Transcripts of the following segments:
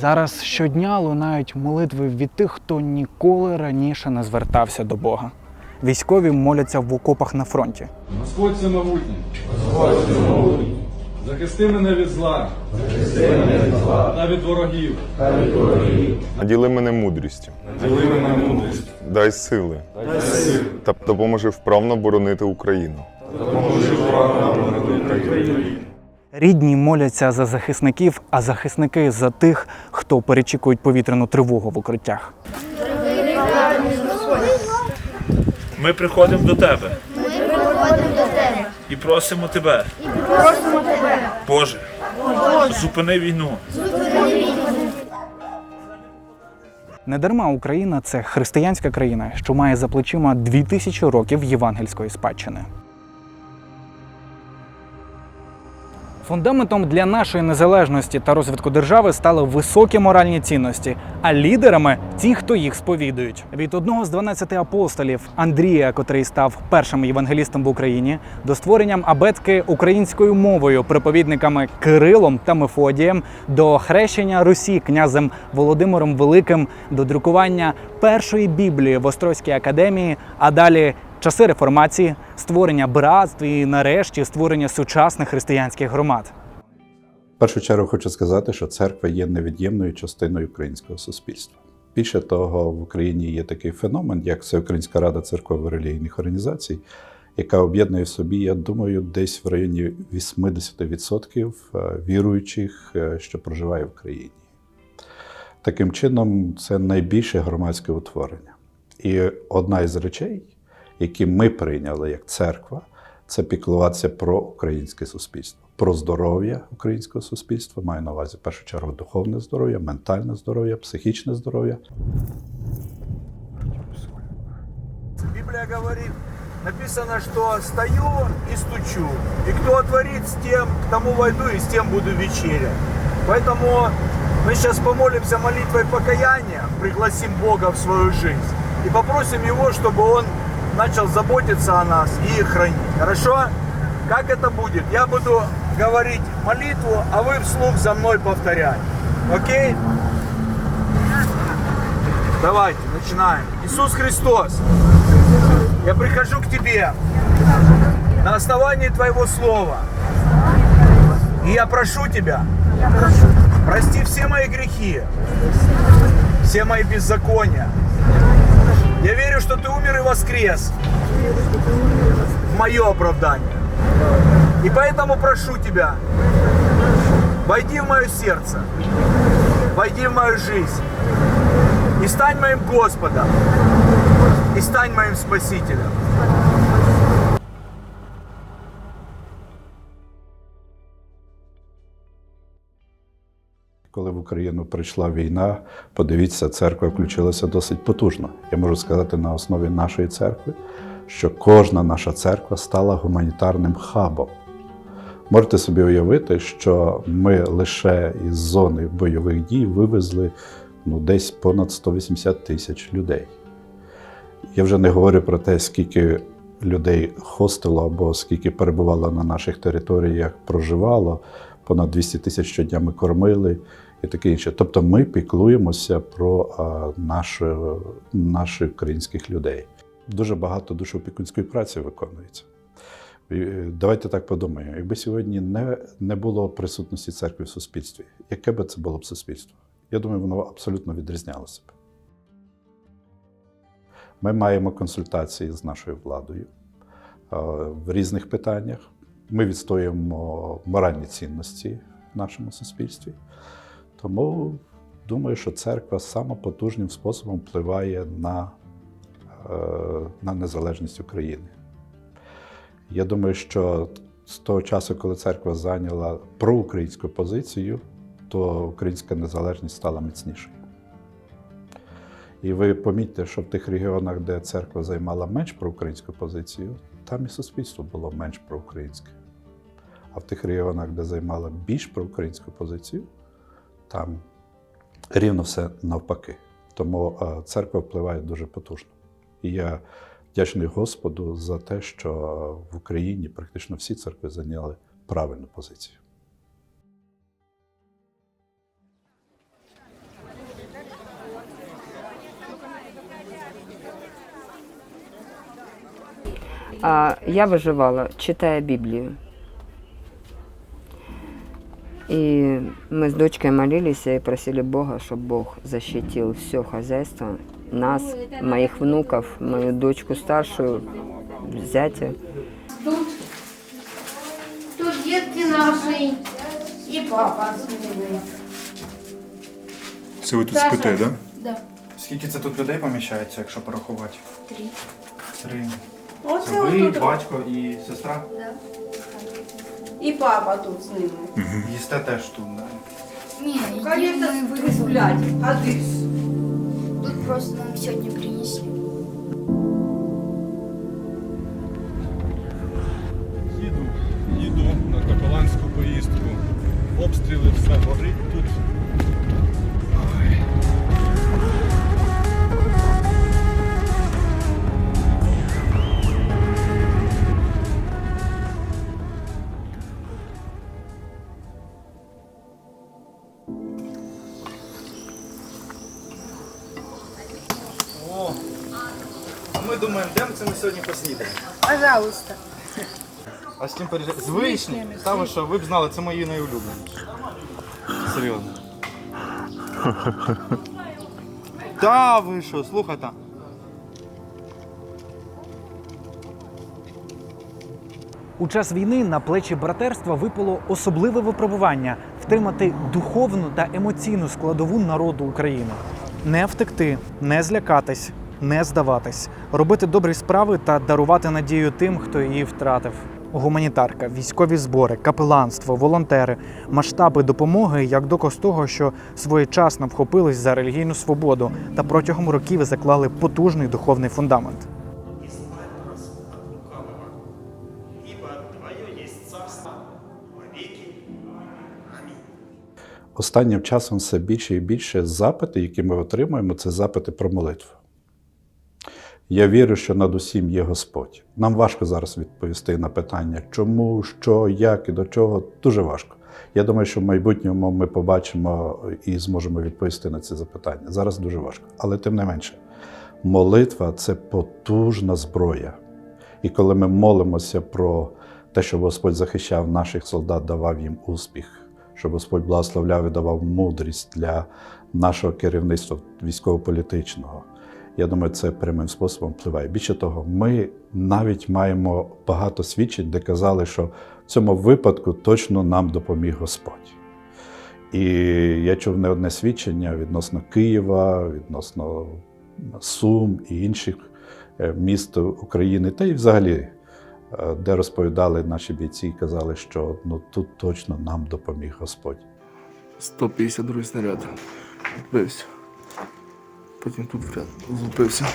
Зараз щодня лунають молитви від тих, хто ніколи раніше не звертався до Бога. Військові моляться в окопах на фронті. Господь всемогутній. Господь всемогутній. Захисти мене від зла. Захисти мене від зла. Та від ворогів. Наділи мене мудрістю, Діли мене мудрість. дай сили Дай сил. та допоможи вправно боронити Україну. Допоможи вправно боронити Україну. Рідні моляться за захисників, а захисники за тих, хто перечікують повітряну тривогу в укриттях. Ми приходимо до тебе. І просимо тебе. Боже, зупини війну. Недарма Україна це християнська країна, що має за плечима 2000 років євангельської спадщини. Фундаментом для нашої незалежності та розвитку держави стали високі моральні цінності, а лідерами ті, хто їх сповідують. Від одного з 12 апостолів Андрія, котрий став першим євангелістом в Україні, до створенням абетки українською мовою проповідниками Кирилом та Мефодієм, до хрещення Русі князем Володимиром Великим, до друкування першої біблії в Острозькій академії, а далі часи реформації, створення братств і нарешті створення сучасних християнських громад. В першу чергу хочу сказати, що церква є невід'ємною частиною українського суспільства. Більше того, в Україні є такий феномен, як Всеукраїнська рада церково релігійних організацій, яка об'єднує в собі, я думаю, десь в районі 80% віруючих, е, що проживає в країні. Таким чином, це найбільше громадське утворення. І одна із речей, які ми прийняли як церква, це піклуватися про українське суспільство, про здоров'я українського суспільства. Маю на увазі в першу чергу духовне здоров'я, ментальне здоров'я, психічне здоров'я. Библия говорит, написано, что стою и стучу. И кто отворит с тем, к тому войду и с тем буду вечерять. Поэтому мы сейчас помолимся молитвой покаяния, пригласим Бога в свою жизнь и попросим Его, чтобы Он начал заботиться о нас и хранить. Хорошо? Как это будет? Я буду говорить молитву, а вы вслух за мной повторять. Окей? Давайте, начинаем. Иисус Христос, я прихожу к Тебе на основании Твоего Слова. И я прошу Тебя, прости все мои грехи, все мои беззакония. Я верю, что Ты умер и воскрес мое оправдание. И поэтому прошу Тебя, войди в мое сердце, войди в мою жизнь и стань моим Господом, и стань моим Спасителем. Коли в Україну прийшла війна, подивіться, церква включилася досить потужно. Я можу сказати на основі нашої церкви, що кожна наша церква стала гуманітарним хабом. Можете собі уявити, що ми лише із зони бойових дій вивезли ну, десь понад 180 тисяч людей. Я вже не говорю про те, скільки людей хостило або скільки перебувало на наших територіях, проживало. Понад 200 тисяч щодня ми кормили і таке інше. Тобто ми піклуємося про а, нашу, наших українських людей. Дуже багато душоопікунської праці виконується. Е, Давайте так подумаємо. Якби сьогодні не, не було присутності церкви в суспільстві, яке би це було б суспільство? Я думаю, воно абсолютно відрізнялося б. Ми маємо консультації з нашою владою е, в різних питаннях. Ми відстоюємо моральні цінності в нашому суспільстві. Тому думаю, що церква самопотужним способом впливає на, е, на незалежність України. Я думаю, що з того часу, коли церква зайняла проукраїнську позицію, то українська незалежність стала міцнішою. І ви помітьте, що в тих регіонах, де церква займала менш проукраїнську позицію, там і суспільство було менш проукраїнське. А в тих регіонах, де займала більш проукраїнську позицію, там рівно все навпаки. Тому е, церква впливає дуже потужно. І я вдячний Господу за те, що в Україні практично всі церкви зайняли правильну позицію. Я виживала, читая Біблію. И мы с дочкой молились и просили Бога, чтобы Бог защитил все хозяйство, нас, моих внуков, мою дочку старшую, зятя. Тут, тут детки наши и папа. Це ви тут Саша. спите, так? Да. Скільки це тут людей поміщається, якщо порахувати? Три. Три. Оце Це ви, отут. батько і сестра? І папа тут з ними. Їсте теж тут, да? Ні, Конечно, гулять. А ти тут просто нам сьогодні принесли. Це ми сьогодні поснідаємо? Пожалуйста. А з чим переїжджати? З вишні? Та ви що, ви б знали, це мої найулюбленіші. Серйозно. Та ви що, слухайте. У час війни на плечі братерства випало особливе випробування втримати духовну та емоційну складову народу України. Не втекти, не злякатись, не здаватись, робити добрі справи та дарувати надію тим, хто її втратив. Гуманітарка, військові збори, капеланство, волонтери, масштаби допомоги як доказ того, що своєчасно вхопились за релігійну свободу та протягом років заклали потужний духовний фундамент. Останнім часом все більше і більше запити, які ми отримуємо, це запити про молитву. Я вірю, що над усім є Господь. Нам важко зараз відповісти на питання, чому, що, як і до чого. Дуже важко. Я думаю, що в майбутньому ми побачимо і зможемо відповісти на ці запитання. Зараз дуже важко. Але тим не менше, молитва це потужна зброя. І коли ми молимося про те, щоб Господь захищав наших солдат, давав їм успіх, щоб Господь благословляв і давав мудрість для нашого керівництва військово-політичного. Я думаю, це прямим способом впливає. Більше того, ми навіть маємо багато свідчень, де казали, що в цьому випадку точно нам допоміг Господь. І я чув не одне свідчення відносно Києва, відносно Сум і інших е, міст України, та й взагалі, е, де розповідали наші бійці казали, що ну тут точно нам допоміг Господь. 152 снаряд. Відбився. Потім тут влупився.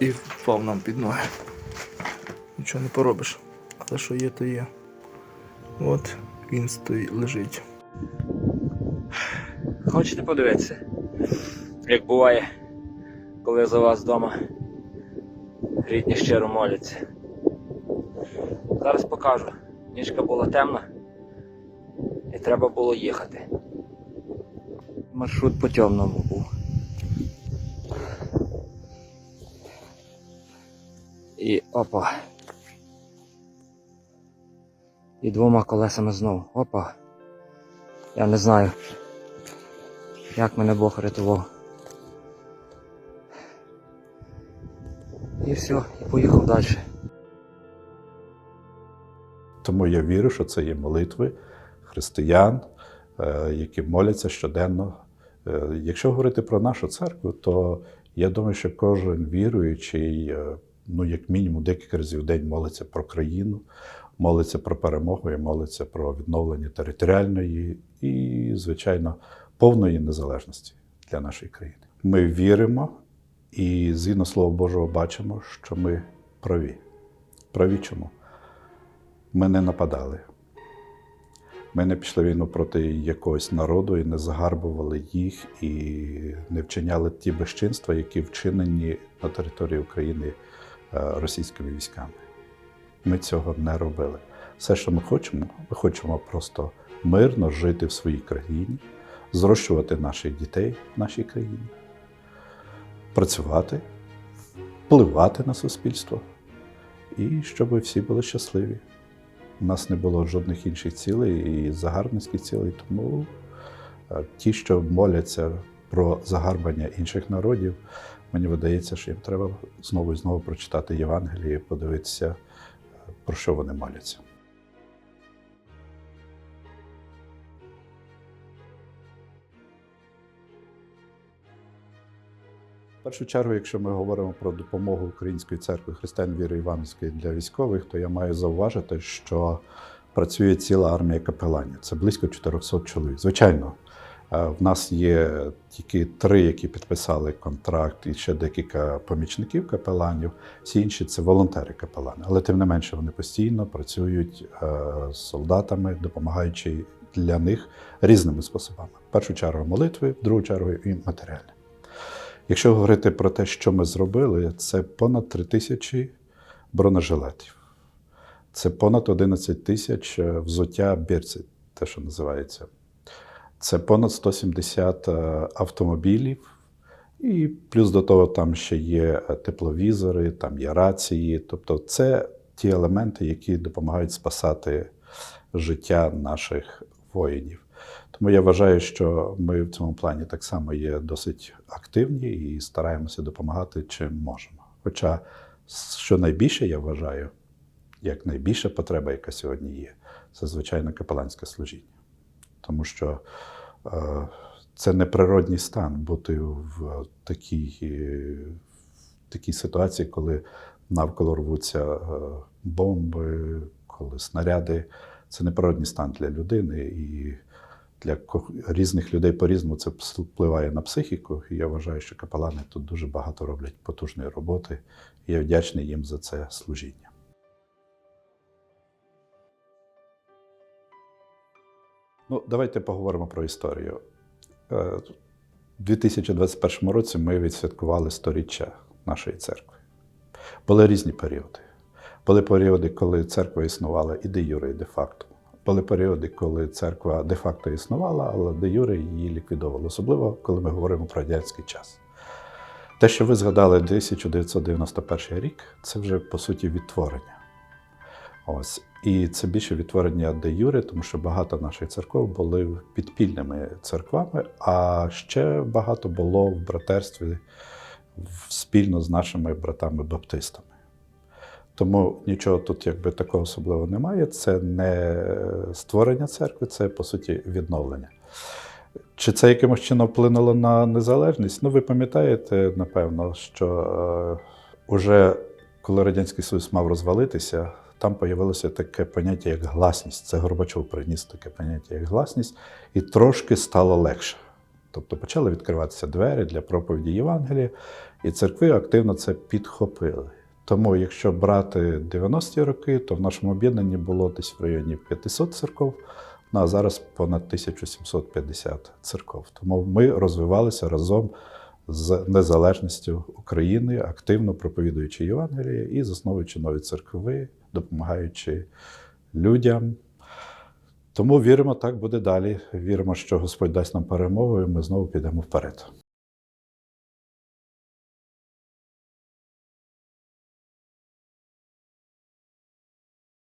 І впав нам під ноги. Нічого не поробиш. Але що є, то є. От він стоїть, лежить. Хочете подивитися, як буває, коли за вас вдома рідні щиро моляться. Зараз покажу. Ніжка була темна і треба було їхати. Маршрут по темному був. І опа. І двома колесами знов. Опа. Я не знаю. Як мене Бог рятував. І все, і поїхав далі. Тому я вірю, що це є молитви християн, е, які моляться щоденно. Е, Якщо говорити про нашу церкву, то я думаю, що кожен віруючий, е, ну, як мінімум, декілька разів в день молиться про країну, молиться про перемогу і молиться про відновлення територіальної і, звичайно, повної незалежності для нашої країни. Ми віримо і згідно Слова Божого бачимо, що ми праві. Праві чому? Ми не нападали. Ми не пішли війну проти якогось народу і не загарбували їх, і не вчиняли ті безчинства, які вчинені на території України російськими військами. Ми цього не робили. Все, що ми хочемо, ми хочемо просто мирно жити в своїй країні, зрощувати наших дітей в нашій країні, працювати, впливати на суспільство і щоб всі були щасливі. У нас не було жодних інших цілей і загарбницьких цілей, тому е, ті, що моляться про загарбання інших народів, мені видається, що їм треба знову і знову прочитати Євангеліє, подивитися, е, про що вони моляться. В першу чергу, якщо ми говоримо про допомогу Української церкви християн віри Іванівської для військових, то я маю зауважити, що працює ціла армія капеланів. Це близько 400 чоловік. Звичайно, в нас є тільки три, які підписали контракт, і ще декілька помічників капеланів. Всі інші це волонтери капелани. Але тим не менше вони постійно працюють е, з солдатами, допомагаючи для них різними способами. В першу чергу молитви, в другу чергу і матеріальні. Якщо говорити про те, що ми зробили, це понад 3 тисячі бронежилетів. Це понад 11 тисяч е, взуття бірці, те, що називається. Це понад 170 е, автомобілів. І плюс до того там ще є е, тепловізори, там є рації. Тобто, це ті елементи, які допомагають спасати життя наших воїнів. Тому я вважаю, що ми в цьому плані так само є досить активні і стараємося допомагати чим можемо. Хоча, що найбільше я вважаю, як найбільша потреба, яка сьогодні є, це звичайно капеланське служіння. Тому що е, це неприродній стан бути в такій, е, в такій ситуації, коли навколо рвуться е, бомби, коли снаряди. Це неприродній стан для людини, і для різних людей по-різному це впливає на психіку. І я вважаю, що капелани тут дуже багато роблять потужної роботи. І я вдячний їм за це служіння. Ну, давайте поговоримо про історію. Е, У 2021 році ми відсвяткували сторіччя нашої церкви. Були різні періоди. Були періоди, коли церква існувала і де юре, і де факто. Були періоди, коли церква де-факто існувала, але де юре її ліквідовували, особливо коли ми говоримо про радянський час. Те, що ви згадали 1991 рік, це вже по суті відтворення. Ось. І це більше відтворення де юре, тому що багато наших церков були підпільними церквами, а ще багато було в братерстві спільно з нашими братами-баптистами. Тому нічого тут якби такого особливого немає. Це не створення церкви, це по суті відновлення. Чи це якимось чином вплинуло на незалежність? Ну, ви пам'ятаєте, напевно, що е, уже коли Радянський Союз мав розвалитися, там появилося таке поняття, як гласність. Це Горбачов приніс таке поняття, як гласність, і трошки стало легше. Тобто почали відкриватися двері для проповіді Євангелія, і церкви активно це підхопили. Тому, якщо брати 90-ті роки, то в нашому об'єднанні було десь в районі 500 церков, ну, а зараз понад 1750 церков. Тому ми розвивалися разом з незалежністю України, активно проповідуючи Євангеліє і засновуючи нові церкви, допомагаючи людям. Тому віримо, так буде далі. Віримо, що Господь дасть нам перемогу, і ми знову підемо вперед.